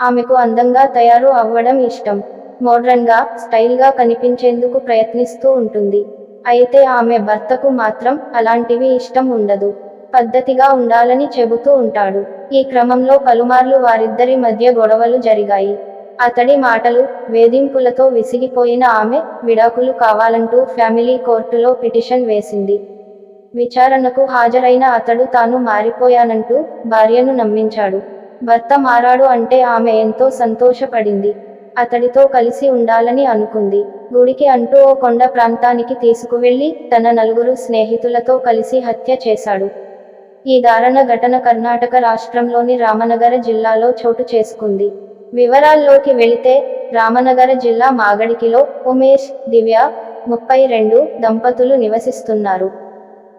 ఆమెకు అందంగా తయారు అవ్వడం ఇష్టం. మోడ్రన్గా స్టైల్గా కనిపించేందుకు ప్రయత్నిస్తూ ఉంటుంది. అయితే ఆమె భర్తకు మాత్రం అలాంటివి ఇష్టం ఉండదు. పద్ధతిగా ఉండాలని చెబుతూ ఉంటాడు. ఈ క్రమంలో పలుమార్లు వారిద్దరి మధ్య గొడవలు జరిగాయి. అతడి మాటలు వేధింపులతో విసిగిపోయిన ఆమె విడాకులు కావాలంటూ ఫ్యామిలీ కోర్టులో పిటిషన్ వేసింది. విచారణకు హాజరైన అతడు తాను మారిపోయానంటూ భార్యను నమ్మించాడు. భర్త మారాడు అంటే ఆమె ఎంతో సంతోషపడింది. అతడితో కలిసి ఉండాలని అనుకుంది. గుడికి అంటూ ఓ కొండ ప్రాంతానికి తీసుకువెళ్ళి తన నలుగురు స్నేహితులతో కలిసి హత్య చేశాడు. ఈ దారుణ ఘటన కర్ణాటక రాష్ట్రంలోని రామనగర జిల్లాలో చోటు చేసుకుంది. వివరాల్లోకి వెళితే రామనగర జిల్లా మాగడికిలో ఉమేష్ దివ్య ముప్పై రెండు దంపతులు నివసిస్తున్నారు.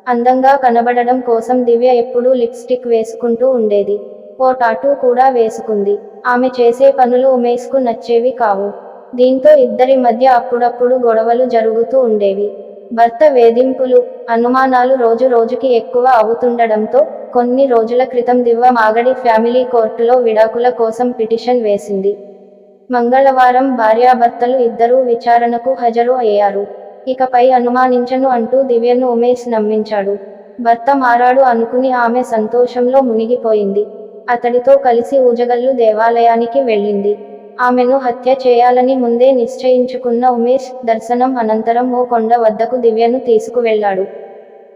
అందంగా కనబడడం కోసం దివ్య ఎప్పుడూ లిప్స్టిక్ వేసుకుంటూ ఉండేది. ఓ టాటూ కూడా వేసుకుంది. ఆమె చేసే పనులు ఉమేష్కు నచ్చేవి కావు. దీంతో ఇద్దరి మధ్య అప్పుడప్పుడు గొడవలు జరుగుతూ ఉండేవి. భర్త వేధింపులు అనుమానాలు రోజు రోజుకి ఎక్కువ అవుతుండడంతో కొన్ని రోజుల క్రితం దివ్వ మాగడి ఫ్యామిలీ కోర్టులో విడాకుల కోసం పిటిషన్ వేసింది. మంగళవారం భార్యాభర్తలు ఇద్దరూ విచారణకు హాజరు అయ్యారు. ఇకపై అనుమానించను అంటూ దివ్యను ఉమేష్ నమ్మించాడు. భర్త మారాడు అనుకుని ఆమె సంతోషంలో మునిగిపోయింది. అతడితో కలిసి ఊజగల్లు దేవాలయానికి వెళ్ళింది. ఆమెను హత్య చేయాలని ముందే నిశ్చయించుకున్న ఉమేష్ దర్శనం అనంతరం ఓ కొండ వద్దకు దివ్యను తీసుకువెళ్ళాడు.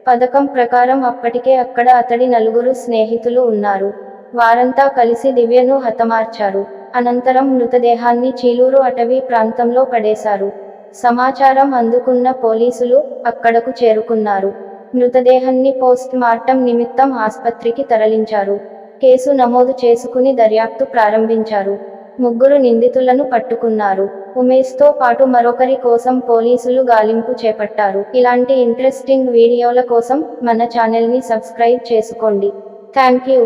పథకం ప్రకారం అప్పటికే అక్కడ అతడి నలుగురు స్నేహితులు ఉన్నారు. వారంతా కలిసి దివ్యను హతమార్చారు. అనంతరం మృతదేహాన్ని చీలూరు అటవీ ప్రాంతంలో పడేశారు. సమాచారం అందుకున్న పోలీసులు అక్కడకు చేరుకున్నారు. మృతదేహాన్ని పోస్ట్ మార్టం నిమిత్తం ఆస్పత్రికి తరలించారు. కేసు నమోదు చేసుకుని దర్యాప్తు ప్రారంభించారు. ముగ్గురు నిందితులను పట్టుకున్నారు. ఉమేష్తో పాటు మరొకరి కోసం పోలీసులు గాలింపు చేపట్టారు. ఇలాంటి ఇంట్రెస్టింగ్ వీడియోల కోసం మన ఛానల్ని సబ్స్క్రైబ్ చేసుకోండి. Thank you